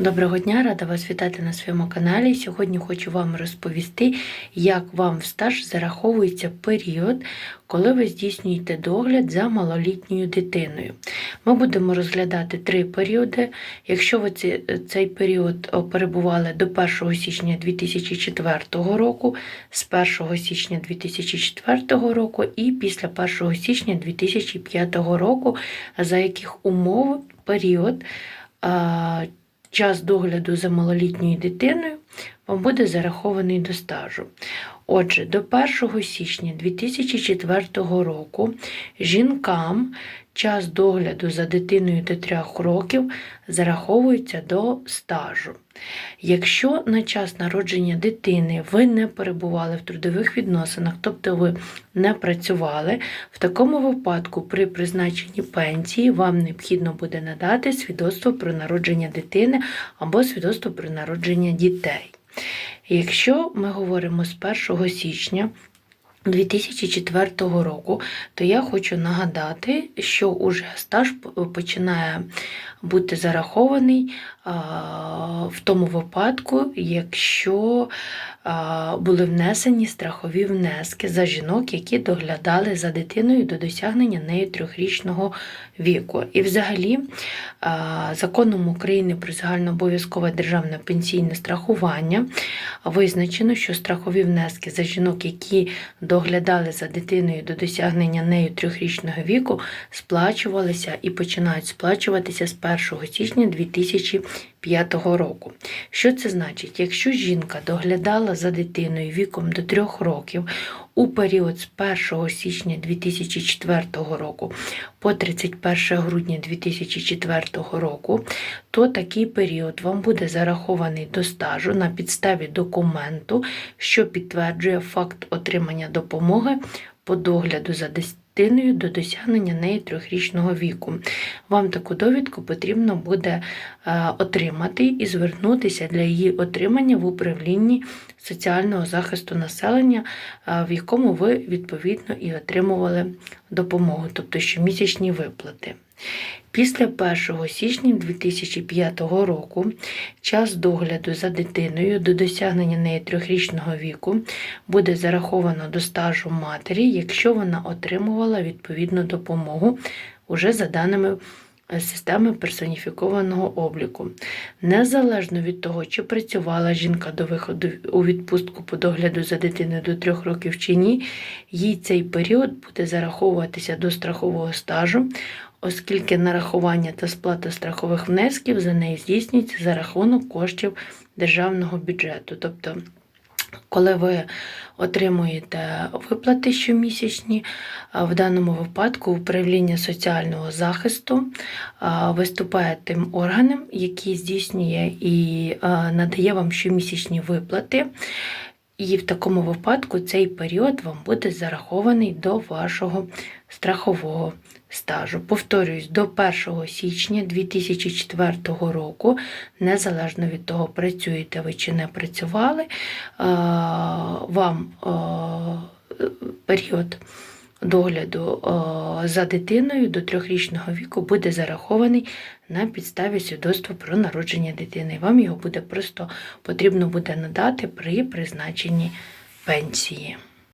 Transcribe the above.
Доброго дня, рада вас вітати на своєму каналі. Сьогодні хочу вам розповісти, як вам в стаж зараховується період, коли ви здійснюєте догляд за малолітньою дитиною. Ми будемо розглядати три періоди. Якщо ви цей період перебували до 1 січня 2004 року, з 1 січня 2004 року і після 1 січня 2005 року, за яких умов період. Час догляду за малолітньою дитиною вам буде зарахований до стажу. Отже, до 1 січня 2004 року жінкам час догляду за дитиною до 3 років зараховується до стажу. Якщо на час народження дитини ви не перебували в трудових відносинах, тобто ви не працювали, в такому випадку при призначенні пенсії вам необхідно буде надати свідоцтво про народження дитини або свідоцтво про народження дітей. Якщо ми говоримо з 1 січня 2004 року, то я хочу нагадати, що уже стаж починає бути зарахований в тому випадку, якщо були внесені страхові внески за жінок, які доглядали за дитиною до досягнення нею трьохрічного віку. І взагалі законом України про загальнообов'язкове державне пенсійне страхування визначено, що страхові внески за жінок, які доглядали за дитиною до досягнення нею трьохрічного віку, сплачувалися і починають сплачуватися з 1 січня 2005 року. Що це значить? Якщо жінка доглядала за дитиною віком до 3 років у період з 1 січня 2004 року по 31 грудня 2004 року, то такий період вам буде зарахований до стажу на підставі документу, що підтверджує факт отримання допомоги по догляду за дитиною до досягнення неї трьохрічного віку. Вам таку довідку потрібно буде е, отримати і звернутися для її отримання в управлінні соціального захисту населення, е, в якому ви відповідно і отримували допомогу, тобто щомісячні виплати. Після 1 січня 2005 року час догляду за дитиною до досягнення неї трьохрічного віку буде зараховано до стажу матері, якщо вона отримувала відповідну допомогу уже за даними е, системи персоніфікованого обліку. Незалежно від того, чи працювала жінка до виходу у відпустку по догляду за дитиною до 3 років чи ні, їй цей період буде зараховуватися до страхового стажу, оскільки нарахування та сплата страхових внесків за неї здійснюється за рахунок коштів державного бюджету. Тобто, коли ви отримуєте виплати щомісячні, в даному випадку управління соціального захисту виступає тим органом, який здійснює і надає вам щомісячні виплати. І в такому випадку цей період вам буде зарахований до вашого страхового стажу. Повторюсь, до 1 січня 2004 року, незалежно від того, працюєте ви чи не працювали, вам період догляду за дитиною до трьохрічного віку буде зарахований на підставі свідоцтва про народження дитини. Вам його буде просто потрібно буде надати при призначенні пенсії.